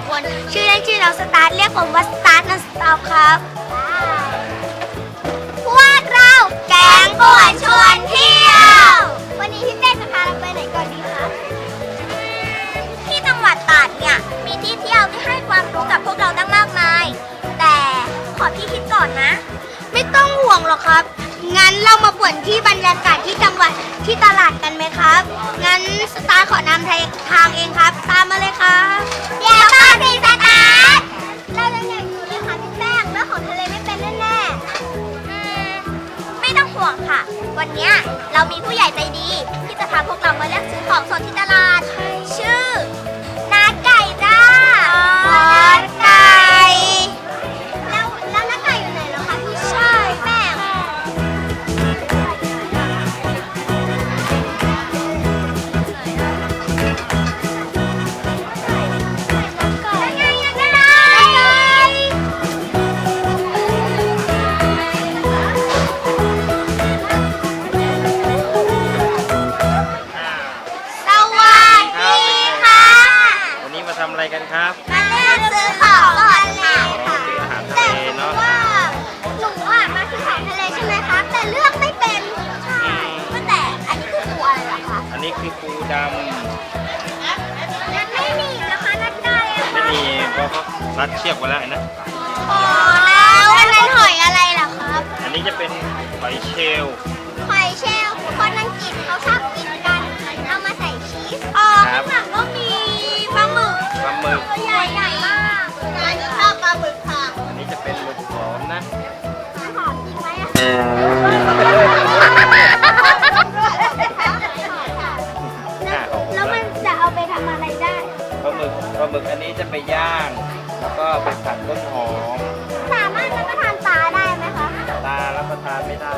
ลวงศ์ภากนชื่อเล่นชื่อน้องสตาร์ทเรียกผมว่าสตาร์ทนัสตอปครับพวกเราแก๊งป่วนชวนเที่ยว วันนี้พี่เป้จะพาเราไปไหนก่อนดีคะที่จังหวัดตราดเนี่ยมีที่เที่ยวที่ให้ความรู้กับพวกเราตั้งมากมาย แต่ขอพี่คิดก่อนนะ ไม่ต้องห่วงหรอกครับ งั้นเรามาป่วนที่บรรยากาศที่จังหวัดที่ตลาดกันไหมครับ งั้นสตาร์ขอนำทางเองครับ ตามมาเลยครับเดี๋ยวก่อนสิสตาร์เรายังอยากอยู่เลยค่ะพี่แป้งเรื่องของทะเลไม่เป็นแน่ๆไม่ต้องห่วงค่ะ วันเนี้ยเรามีผู้ใหญ่ใจดี ที่จะพาพวกเรามาเลือกซื้อของสดที่ตลาด มีเพราะเขารัดเชือกไว้แล้วนะโอ้แล้วอันนั้นหอยอะไรล่ะครับอันนี้จะเป็นหอยเชลล์หอยเชลล์คนอังกฤษเขาชอบกินกันเอามาใส่ชีสอ๋อข้างหลังก็มีปลาหมึกปลาหมึกตัวใหญ่ใหญ่มากอันนี้ชอบปลาหมึกค่ะอันนี้จะเป็นหมึกหอมนะหอมจริงไหมอะ หมึกปลาหมึกอันนี้จะไปย่าง แล้วก็ไปผัดต้นหอม สามารถรับประทานปลาได้ไหมคะ ตารับประทานไม่ได้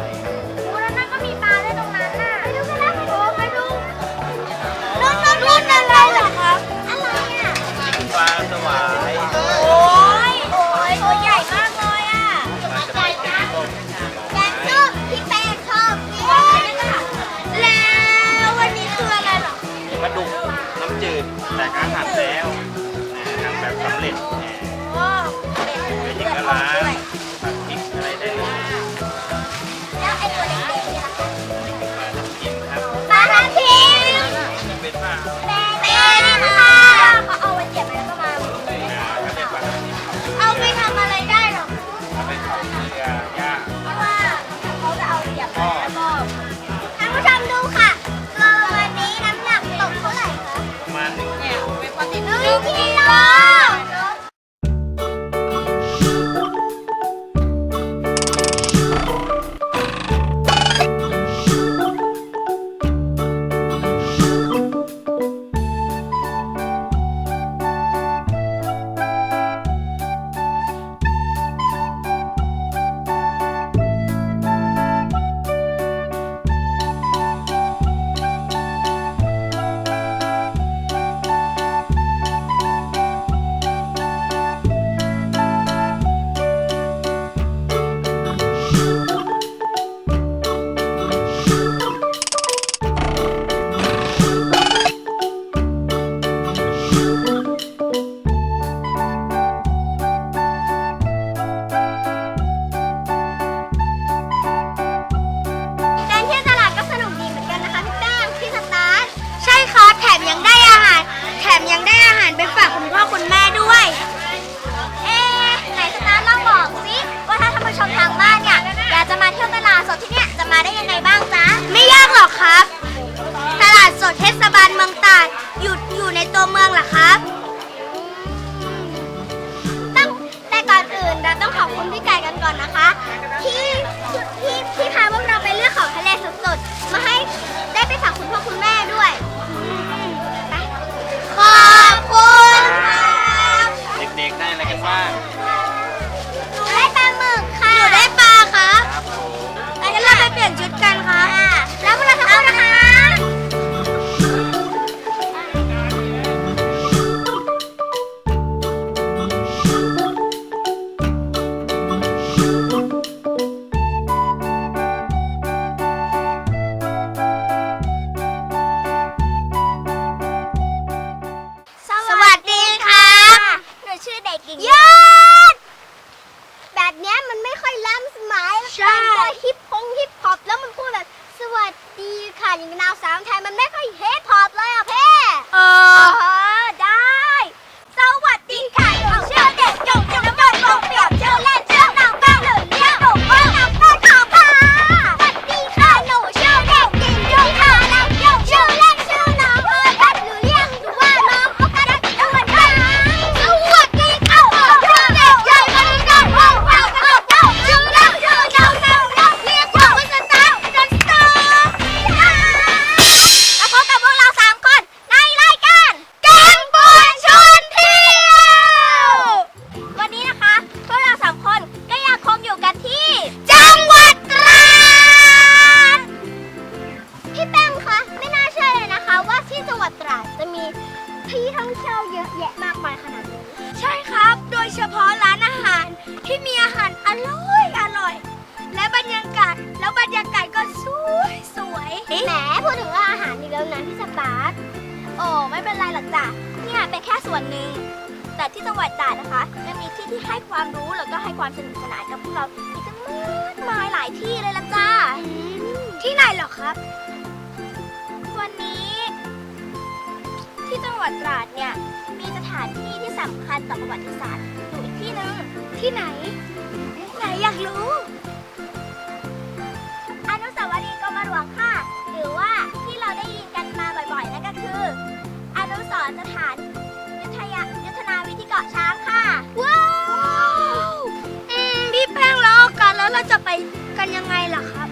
ไม่เป็นไรหรอกจ้ะเนี่ยเป็นแค่ส่วนหนึ่ง แต่ที่จังหวัดตราดนะคะยังมีที่ที่ให้ความรู้แล้วก็ให้ความสนุกสนานกับพวกเราอีกตั้งมากมายหลายที่เลยละจ้าที่ไหนเหรอครับ วันนี้ ที่จังหวัดตราดเนี่ยมีสถานที่ที่สำคัญต่อประวัติศาสตร์อยู่อีกที่หนึ่งที่ไหน ไหนอยากรู้ อนุสาวรีย์กรมหลวงค่ะ หรือว่าที่เรา อสถานยุทธยายุทธนาวิธีเกาะช้างค่ะ ว้าวพี่แป้งแล้วกันแล้วเราจะไปกันยังไงล่ะครับ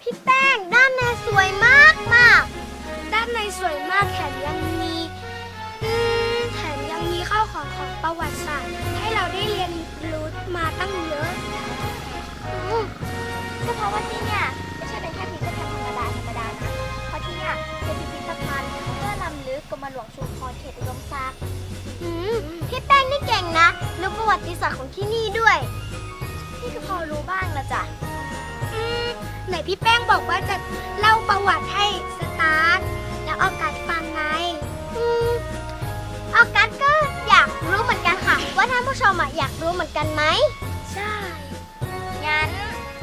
พี่แป้งด้านในสวยมากมากด้านในสวยมากแถมยังมีอืมแถมยังมีข้าวของของประวัติศาสตร์ ให้เราได้เรียนรู้มาตั้งเยอะอืมก็เพราะว่าที่เนี่ยไม่ใช่เป็นแค่พิพิธภัณฑ์ธรรมดาธรรมดานะเพราะที่เนี่ยเป็นพิพิธภัณฑ์เพื่อลำลึกกรมหลวงชุมพรเขตอุดมศักดิ์อืมพี่แป้งนี่เก่งนะรู้ประวัติศาสตร์ของที่นี่ด้วยพี่ก็พอรู้บ้างละจ้ะอืม ไหนพี่แป้งบอกว่าจะเล่าประวัติให้สตาร์ทแล้วออกัสฟังไงอืมออกัสก็อยากรู้เหมือนกันค่ะ ว่าท่านผู้ชมอะอยากรู้เหมือนกันไหมใช่ งั้น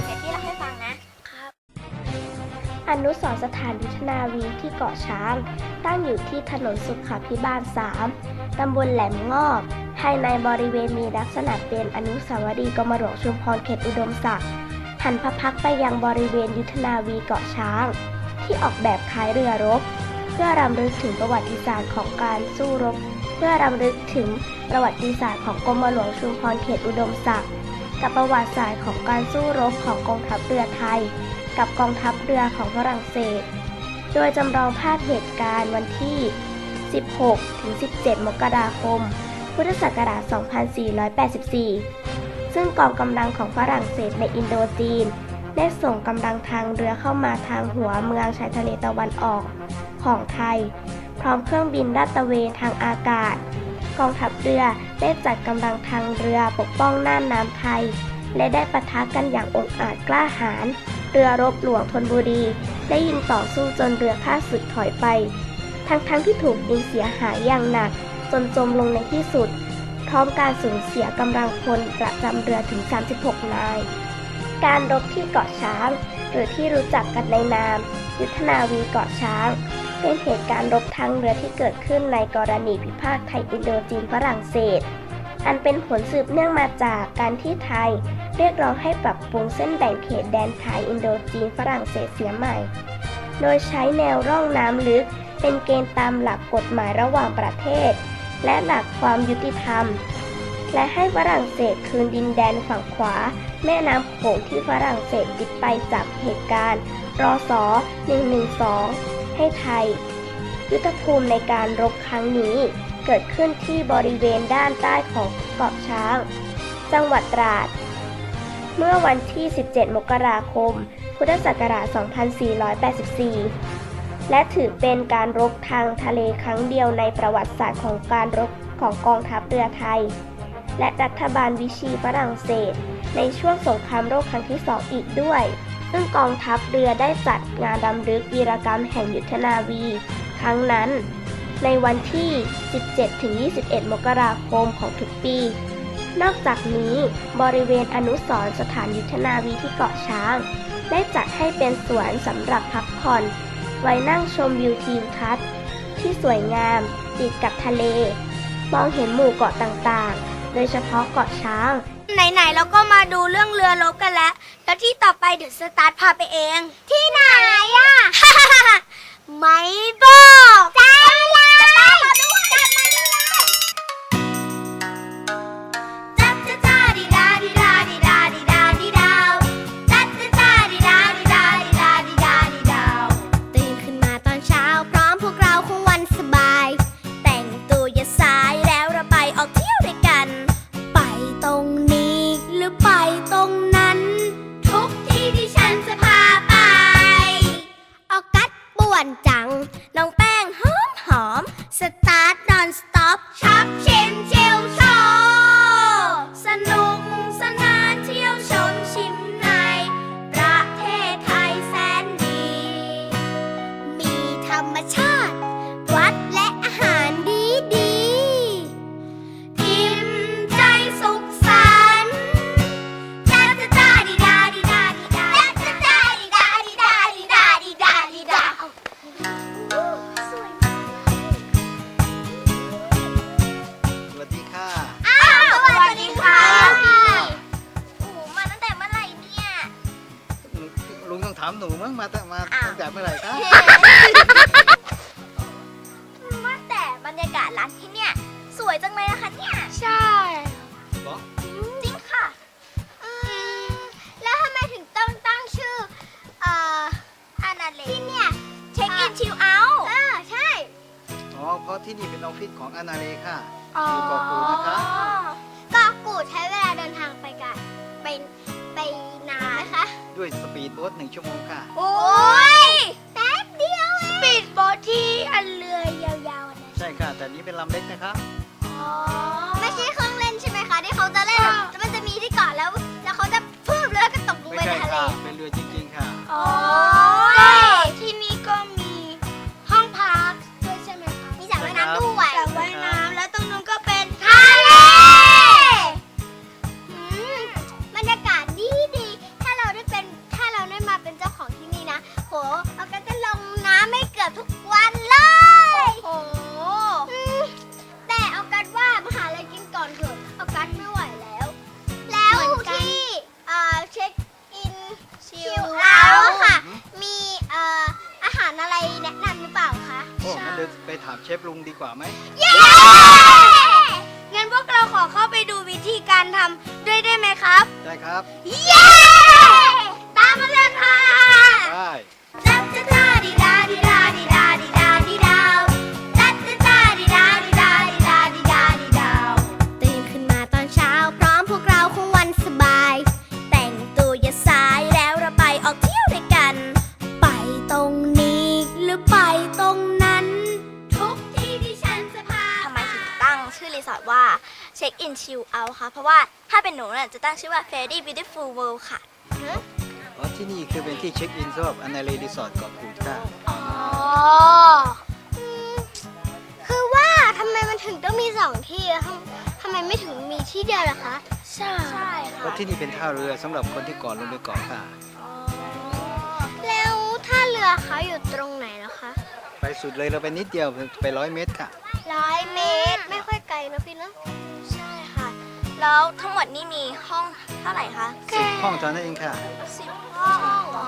เดี๋ยวพี่เล่าให้ฟังนะ ครับ อนุสรณ์สถานยุทธนาวีที่เกาะช้าง ตั้งอยู่ที่ถนนสุขาพิบาล 3 ตำบลแหลมงอบ ภายในบริเวณมีลักษณะเป็นอนุสาวรีย์กรมหลวงชุมพรเขตอุดมศักดิ์ หันพระพักไปยังบริเวณยุทธนาวีเกาะช้าง ที่ออกแบบคล้ายเรือรบ เพื่อรำลึกถึงประวัติศาสตร์ของการสู้รบ เพื่อรำลึกถึงประวัติศาสตร์ของกรมหลวงชุมพรเขตอุดมศักดิ์กับประวัติศาสตร์ของการสู้รบของกองทัพเรือไทย กับกองทัพเรือของฝรั่งเศส โดยจำลองภาพเหตุการณ์วันที่ 16-17 มกราคม พุทธศักราช 2484 ซึ่งกองกำลังของฝรั่งเศสในอินโดจีน ได้ส่งกำลังทางเรือเข้ามาทางหัวเมืองชายทะเลตะวันออกของไทย พร้อมเครื่องบินลาดตระเวนทางอากาศ กองทัพเรือได้จัดกำลังทางเรือปกป้องน่านน้ำไทย และได้ปะทะกันอย่างองอาจกล้าหาญเรือรบหลวงธนบุรี ได้ยิงต่อสู้จนเรือข้าศึกถอยไป ทั้งๆทที่ถูกยิงเสียหายอย่างหนักจนจมลงในที่สุด พร้อมการสูญเสียกำลังพลประจำเรือถึง 36 นาย การรบที่เกาะช้าง หรือที่รู้จักกันในนาม ยุทธนาวีเกาะช้าง เป็นเหตุการณ์รบทางเรือที่เกิดขึ้นในกรณีพิพาทไทยอินโดจีนฝรั่งเศส อันเป็นผลสืบเนื่องมาจากการที่ไทย เรียกร้องให้ปรับปรุงเส้นแบ่งเขตแดนไทยอินโดจีนฝรั่งเศสเสียใหม่ โดยใช้แนวร่องน้ำลึกเป็นเกณฑ์ตามหลักกฎหมายระหว่างประเทศ และหลักความยุติธรรม และให้ฝรั่งเศสคืนดินแดนฝั่งขวา แม่น้ำโขงที่ฝรั่งเศสยึดไปจากเหตุการณ์รอสอ112 ให้ไทย ยุทธภูมิในการรบครั้งนี้เกิดขึ้นที่บริเวณด้านใต้ของเกาะช้าง จังหวัดตราด เมื่อวันที่ 17 มกราคม พุทธศักราช 2484 และถือเป็นการรบทางทะเลครั้งเดียวในประวัติศาสตร์ของการรบของกองทัพเรือไทย และรัฐบาลวิชีฝรั่งเศส ในช่วงสงครามโลกครั้งที่สองอีกด้วย ซึ่งกองทัพเรือได้จัดงานรำลึกวีรกรรมแห่งยุทธนาวี ครั้งนั้น ในวันที่ 17-21 มกราคมของทุกปี นอกจากนี้บริเวณอนุสรสถานยุทธนาวีที่เกาะช้าง ได้จัดให้เป็นสวนสำหรับพักผ่อน ไว้นั่งชมวิวทิวทัศน์ ที่สวยงามติดกับทะเล มองเห็นหมู่เกาะต่างๆ โดยเฉพาะเกาะช้าง ไหนๆเราก็มาดูเรื่องเรือรบกันแล้ว แล้วที่ต่อไปเดี๋ยวสตาร์ทพาไปเอง ที่ไหนอะ ไม่บอกจ้า ด้วยสปีดโบ๊ทหนึ่งชั่วโมงค่ะ โอ้ยแป๊บเดียวสปีดโบ๊ทที่อันเรือยาวๆนะใช่ค่ะ แต่นี้เป็นลำเล็กนะคะ ไปถามเชฟลุงดีกว่าไหม เย้งั้นพวกเราขอเข้าไปดูวิธีการทำด้วยได้ไหมครับ ได้ครับ เย้ ตามมาเลยค่ะ ได้ กที่ที่ฉันจะพาทำไมถึงตั้งชื่อรีสอร์ทว่าเช็คอินชิลเอาค่ะ เพราะว่าถ้าเป็นหนูน่ะจะตั้งชื่อว่า Fairy Beautiful World ค่ะ อ๋อที่นี่คือเป็นที่เช็คอินสำหรับอนาเลรีสอร์ทเกาะกูดค่ะอ๋ออืมคือว่าทำไมมันถึงต้องมีสองที่อะทำทำไมไม่ถึงมีที่เดียวล่ะคะ ใช่ใช่เพค่ะราะที่นี่เป็นท่าเรือสำหรับคนที่ก่อนลงไปเกาะค่ะ แล้วท่าเรือเขาอยู่ตรงไหนแล้วคะไปสุดเลยเราไปนิดเดียวไปร้อยเมตรค่ะ ร้อยเมตร ไม่ค่อยไกลนะพี่เนอะใช่ค่ะ แล้วทั้งหมดนี่มีห้องเท่าไหร่คะสิบห้องเท่านั้นเองค่ะ สิบห้องอ๋อ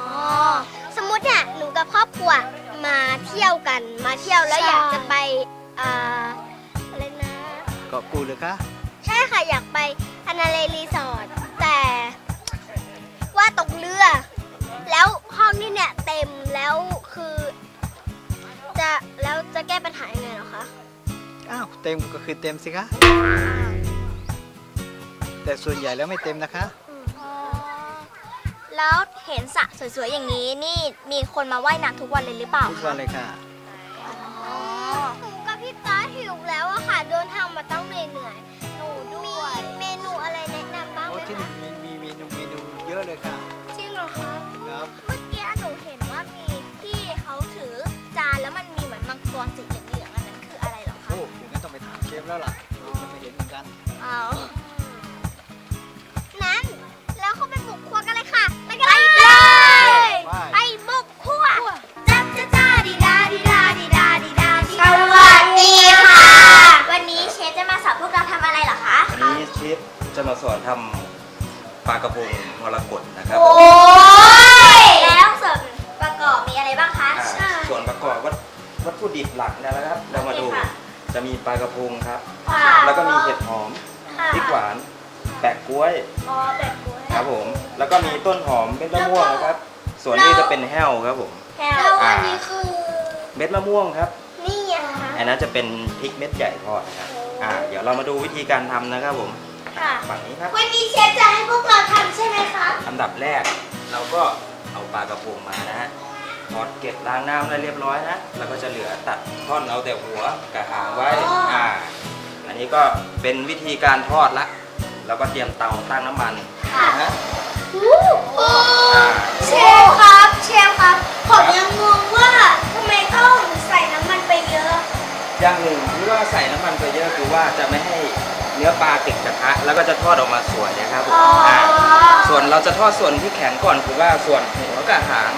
สมมุติเนี่ยหนูกับครอบครัวมาเที่ยวกันมาเที่ยวแล้วอยากจะไปอ่าอะไรนะ เกาะกูดเลยคะใช่ค่ะอยากไปอนาเลรีสอร์ทแต่ว่าตกเรือ แล้วห้องนี่เนี่ยเต็มแล้วคือ จะแล้วจะแก้ปัญหายังไงเหรอคะ อ้าว เต็มก็คือเต็มสิคะ แต่ส่วนใหญ่แล้วไม่เต็มนะคะอ๋อแล้วเห็นสระสวยๆอย่างนี้นี่มีคนมาว่ายน้ำทุกวันเลยหรือเปล่าทุกวันเลยค่ะอ๋อหนูกับพี่ต้าหิวแล้วอะค่ะเดินทางมาตั้งเหนื่อยๆหนูด้วยเมนูอะไรแนะนำบ้างโอ้ไหมที่คะนี่มีมีเมนูเมนูเยอะเลยค่ะจริงเหรอคะ ครับ เมื่อกี้หนูเห็นว่ามีพี่เขาถือจานแล้วมันมีเหมือนมังกรสีเหลืองๆอันนั้นคืออะไรเหรอคะ โอ้อย่างนั้นต้องไปถามเชฟแล้วล่ะ จะเป็นพริกเม็ดใหญ่ทอดนะครับอ่าเดี๋ยวเรามาดูวิธีการทำนะครับผมค่ะ ฝั่งนี้ครับ วันนี้เชฟจะให้พวกเราทำใช่ไหมคะอันดับแรกเราก็เอาปลากระพงมานะฮะทอดเกล็ดล้างน้ำได้เรียบร้อยนะแล้วก็จะเหลือตัดท่อนเอาแต่หัวกับหางไว้อ่า อันนี้ก็เป็นวิธีการทอดละแล้วก็เตรียมเตาตั้งน้ำมันนะฮะอ่าเชฟครับ เชฟครับ ผมยังงงว่าทำไมต้องใส่น้ำมันไปเยอะ อย่างหนึ่งที่ว่าใส่น้ำมันไปเยอะคือว่าจะไม่ให้เนื้อปลาติดกระทะแล้วก็จะทอดออกมาสวยนะครับผมอ่าส่วนเราจะทอดส่วนที่แข็งก่อนคือว่าส่วนหัวกับหาง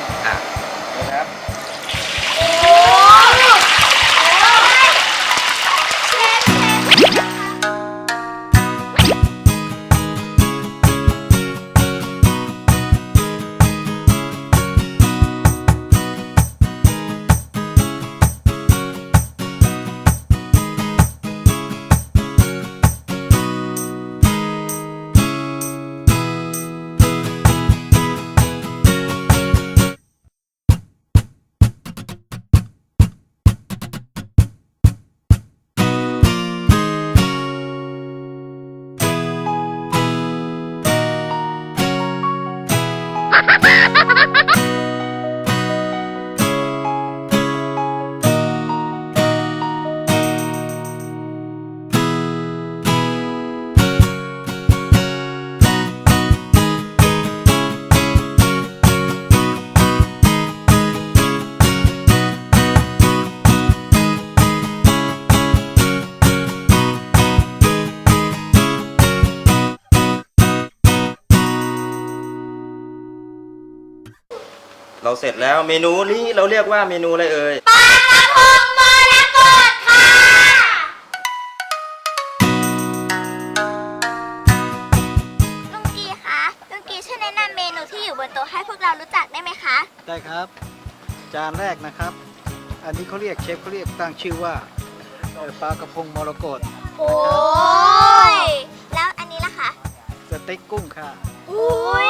เราเสร็จแล้วเมนูนี้เราเรียกว่าเมนูอะไรเอ่ยลุงกีคะลุงกีช่วยแนะนำเมนูที่อยู่บนโต๊ะให้พวกเรารู้จักได้ไหมคะ ได้ครับ จานแรกนะครับ อันนี้เขาเรียกเชฟเขาเรียกตั้งชื่อว่าเอ่อปลากระพงมรกตโอ้ยแล้วอันนี้ล่ะคะสเต็กกุ้งค่ะ อุ้ย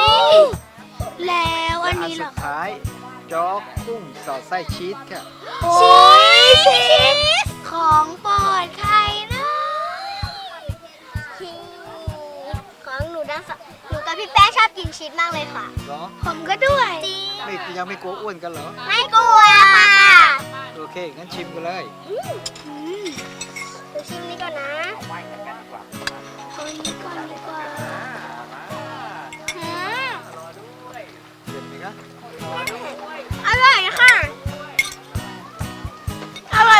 จอกกุ้งสอดไส้ชีสค่ะชีสชีสของโปรดใครนะของหนูดังสหนูกับพี่แป้งชอบกินชีสมากเลยค่ะ เหรอ ผมก็ด้วยจริงไม่ยังไม่กลัวอ้วนกันเหรอ ไม่กลัวค่ะโอเค งั้นชิมกันเลยนูชิมนี่ก่อนนะ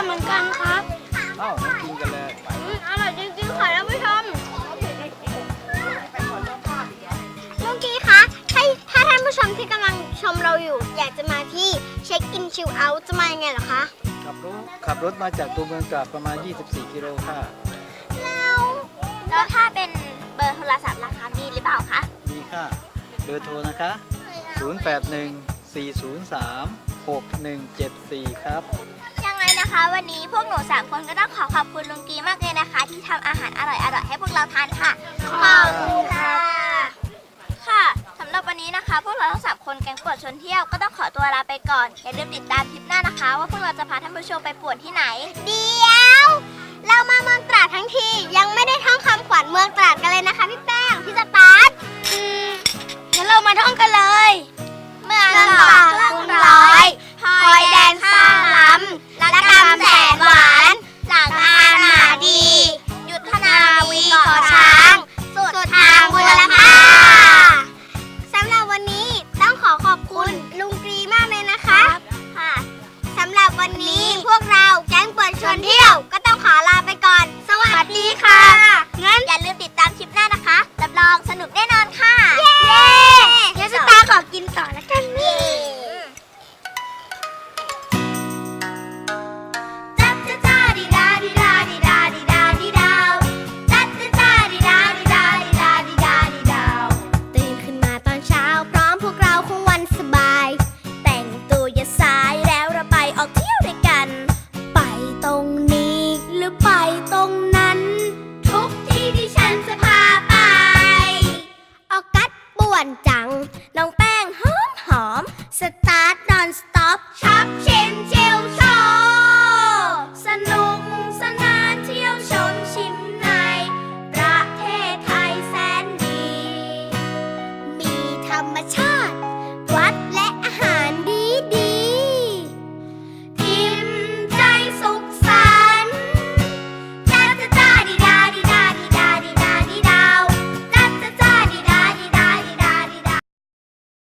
อร่อยเหมือนกันครับเอ้ามากินกันเลยอืมอร่อยจริงๆค่ะท่านผู้ชมลุงกี้คะถ้าถ้าท่านผู้ชมที่กำลังชมเราอยู่ อยากจะมาที่เช็คอินชิลเอาท์จะมายังไงเหรอคะ ขับรถขับรถมาจากตัวเมืองตราดประมาณ 24 กิโลค่ะ แล้วแล้วถ้าเป็นเบอร์โทรศัพท์ราคามีหรือเปล่าคะ มีค่ะ เบอร์โทรนะคะ 081 403 6174 ครับยังไง นะคะ วันนี้พวกหนูสามคนก็ต้องขอขอบคุณลุงกีมากเลยนะคะ ที่ทำอาหารอร่อยๆให้พวกเราทานค่ะขอบคุณค่ะค่ะสำหรับวันนี้นะคะ พวกเราทั้งสามคนแก๊งปวดชวนเที่ยวก็ต้องขอตัวลาไปก่อนอย่าลืมติดตามคลิปหน้านะคะ ว่าพวกเราจะพาท่านผู้ชมไปปวนที่ไหน เดี๋ยว เรามาเมืองตราดทั้งที ยังไม่ได้ท่องคำขวัญเมืองตราดกันเลยนะคะพี่แป้งพี่สตาร์ทอืมงั้นเรามาท่องกันเลย